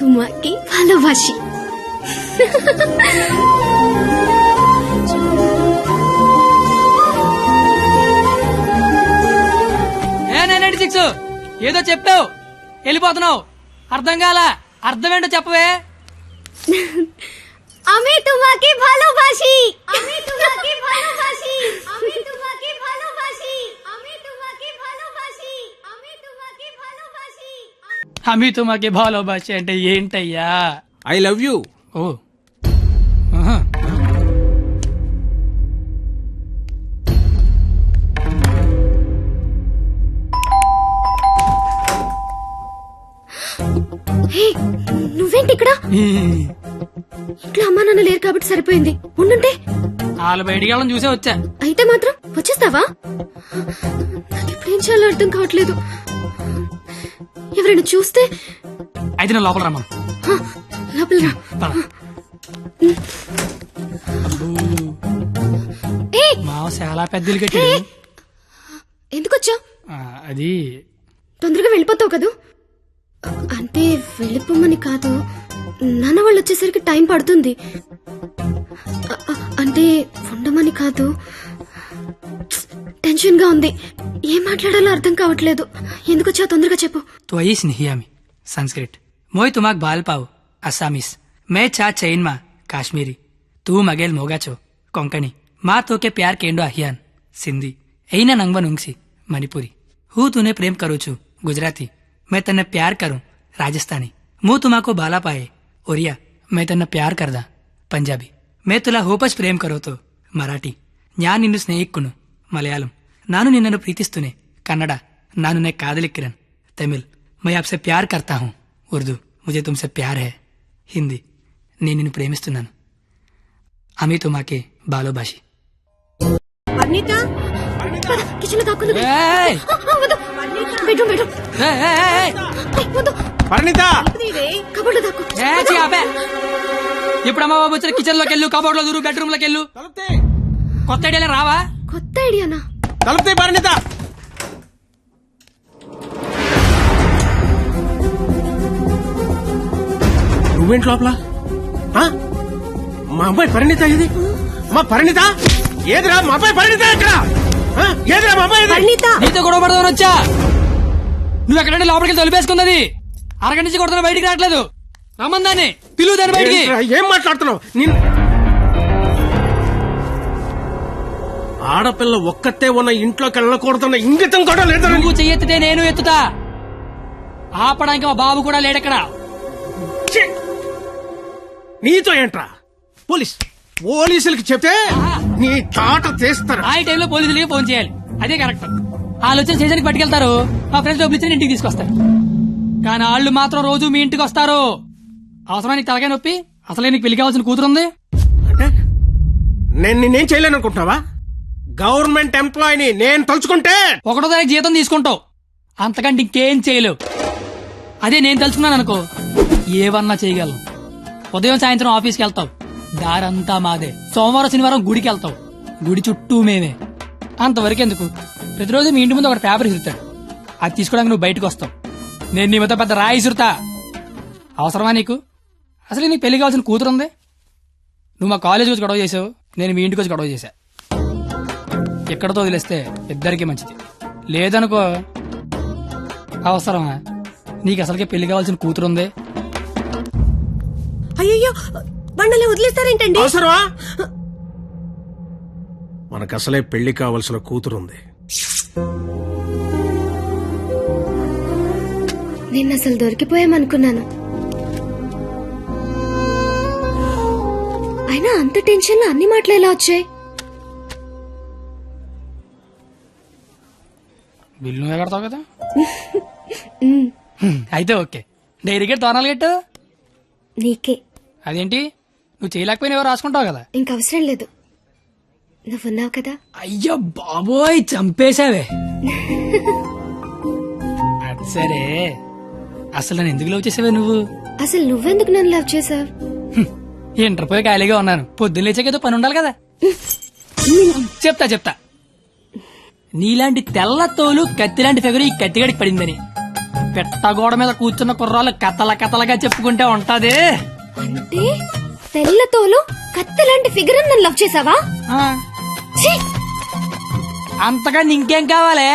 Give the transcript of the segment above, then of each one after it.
তোমাকে ভালোবাসি ఏ nine six ఏదో చెప్పావు వెళ్ళిపోతున్నావు అర్థం కాల అర్థం ఏంటో చెప్పవే আমি তোমাকে ভালোবাসি అమి తుమాకి భాలో భాష అంటే ఏంటయ్యా? I love you. ఓ. ఆహా. హే నువ్వేంటి ఇక్కడ? ఈ, ఇంట్లో అమ్మా నాన్న లేరు కాబట్టి సరిపోయింది. ఉండుంటే. వాళ్ళు బయటికి వెళ్ళడం చూసే వచ్చా. అయితే మాత్రం వచ్చేస్తావా? నాకు ఇప్పుడు ఏం చేయాలో అర్థం కావట్లేదు. ఎవరైనా చూస్తే? అయితే నేను లోపల రమ్మను. లోపల రా. మావ చాలా పెద్దలు కట్టాడు ఎందుకు వచ్చావు ఆ, అది తొందరగా వెళ్ళిపోతావు కదూ? అంటే వెళ్ళిపోమని కాదు నాన్న వాళ్ళు వచ్చేసరికి టైం పడుతుంది. అంటే ఉండమని కాదు టెన్షన్గా ఉంది. ఏం మాట్లాడాలో అర్థం కావట్లేదు. ఎందుకు వచ్చా తొందరగా చెప్పు. తోయిస్ స్నేహియామి సంస్క్రిట్ మోయ్ తుమాక్ బాల్పావు అస్సామీస్. మే చా చైన్మా కాశ్మీరీ. తూ మగేల్ మోగాచో కొంకణి. మా తోకే ప్యార్ కేండో అహియాన్ సింధి. అయినా నంగ్వ నుంగ్సి మణిపురి. హూ తునే ప్రేమ్ కరోచు గుజరాతి. గుజరాతీ మే తన ప్యార్ కరు రాజస్థానీ. మూ తుమాకో బాలాపాయే ఒరియా. మే తన ప్యార్ కరదా పంజాబీ. మే తులా హోపస్ ప్రేమ్ కరోతో మరాఠీ. జ్ఞాన్ నిన్ను స్నేహిక్కును మలయాళం. ನಾನು ನಿನ್ನನ್ನು కన్నడ నాను నే కాదలి కిరణ్ తమిళ్ మై ఆప్సే ప్యార్ కర్తా ಹೂಂ ఉర్దూ ముజే తుమ్సే ప్యార్ హే. హిందీ నేను నిన్ను ప్రేమిస్తున్నాను. అమితో మాకే బాలో భాషి ఇప్పుడు అమ్మబాబు వచ్చిన కిచెన్లోకి వెళ్ళు కబోర్డ్లో దూరు బెడ్రూమ్లోకి వెళ్ళు కొత్త ఐడియాలే రావా? కొత్త ఐడియానా తలుపుతే పరిణిత. నువ్వేంటి లోపల? మా అమ్మాయి పరిణిత ఇది? మా పరిణిత? ఏదిరా మా అమ్మాయి పరిణిత ఎక్కడ ఆ? ఏదిరా మా అమ్మాయి ఇది? నీతో గొడవ పడదామని వచ్చా? నువ్వు ఎక్కడంటే లోపలికి వెళ్ళి తొలిపేసుకున్నది అరగంట నుంచి కొడుతున్నా బయటికి రావట్లేదు. రమ్మందాన్ని పిలువు దాన్ని బయటికి. ఏం మాట్లాడుతున్నావు? నిన్ను ఆడపిల్ల ఒక్కతే ఉన్న ఇంట్లోకి వెళ్ళకూడదన్న ఇంగితం కూడా లేదా నువ్వు చెయ్యెత్తితే నేను ఎత్తుతా. ఆపడానికి మా బాబు కూడా లేడెక్కడ! నీతో ఏంట్రా? పోలీస్ పోలీసులకి చెప్తే నీ తాట తీస్తారు. ఆ టైంలో పోలీసులకి ఫోన్ చేయాలి. అదే కరెక్ట్. వాళ్ళు వచ్చిన స్టేషన్కి పట్టుకెళ్తారు. మా ఫ్రెండ్స్ డబ్బులు ఇచ్చి ఇంటికి తీసుకొస్తారు. కానీ వాళ్ళు మాత్రం రోజు మీ ఇంటికి వస్తారు. అవసరమా నీకు తలకాయ నొప్పి అసలే నీకు పెళ్ళి కావాల్సిన కూతురు ఉంది అంటే? నేను నిన్నేం చేయలేను అనుకుంటున్నావా గవర్నమెంట్ ఎంప్లాయీని నేను తలుచుకుంటే ఒకటో తారీఖు జీతం తీసుకుంటావు. అంతకంటే ఇంకేం చేయలేవు. అదే నేను తలుచుకున్నాను అనుకో. ఏవన్నా చేయగలను. ఉదయం సాయంత్రం ఆఫీస్కి వెళ్తావు. దారంతా మాదే. సోమవారం శనివారం గుడికి వెళ్తావు. గుడి చుట్టూ మేమే. అంతవరకు ఎందుకు? ప్రతిరోజు మీ ఇంటి ముందు ఒకటి పేపర్ ఇసురుతాడు. అది తీసుకోవడానికి నువ్వు బయటకు వస్తావు. నేను నీ మీద పెద్ద రాయి ఇసురుతా. అవసరమా నీకు? అసలు నీకు పెళ్ళి కావాల్సిన కూతురుంది? నువ్వు మా కాలేజ్ వచ్చి గొడవ చేసావు. నేను మీ ఇంటికి వచ్చి గొడవ చేశా. ఎక్కడతో వదిలేస్తే ఇద్దరికి మంచిది. లేదనుకో అవసరమా? నీకు అసలుకే పెళ్ళి కావాల్సిన కూతురు ఉంది అయ్యో బండలే వదిలేస్తారేంటండి? అవసరమా? మనకు అసలే పెళ్ళి కావలసిన కూతురుంది. నేను అసలు దొరికిపోయామనుకున్నాను. అయినా అంత టెన్షన్లో అన్ని మాటలు ఎలా వచ్చాయి? బిల్లు నువ్వే కడతావు కదా అయితే ఓకే. డైరీ గేట్ తోరణాలు గట్టు? నీకే. అదేంటి? నువ్వు చేయలేకపోయినా ఎవరు రాసుకుంటావు కదా? ఇంక అవసరం లేదు. నువ్వున్నావు కదా? అయ్యో బాబోయ్ చంపేశావే. అది సరే. అసలు నన్ను ఎందుకు లవ్ చేసావే నువ్వు? అసలు నువ్వెందుకు నన్ను లవ్ చేసావు? ఇంటర్ పోయి ఖాళీగా ఉన్నాను. పొద్దున్న లేచాకేదో పని ఉండాలి కదా? చెప్తా చెప్తా. నీలాంటి తెల్ల తోలు కత్తిలాంటి ఫిగర్ ఈ కత్తిగడికి పడిందని. పెట్టగోడ మీద కూర్చున్న కుర్రాలు కథల కథలుగా చెప్పుకుంటే ఉంటది. అంటే తెల్ల తోలు కత్తి ఫిగర్ నన్ను లవ్ చేసావా ఛీ! అంతగా ఇంకేం కావాలే?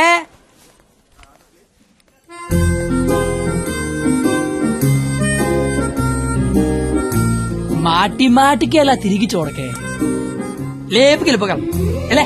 మాటి మాటికి అలా తిరిగి చూడకే. లేపుకి వెళ్ళిపోగలం ఎలా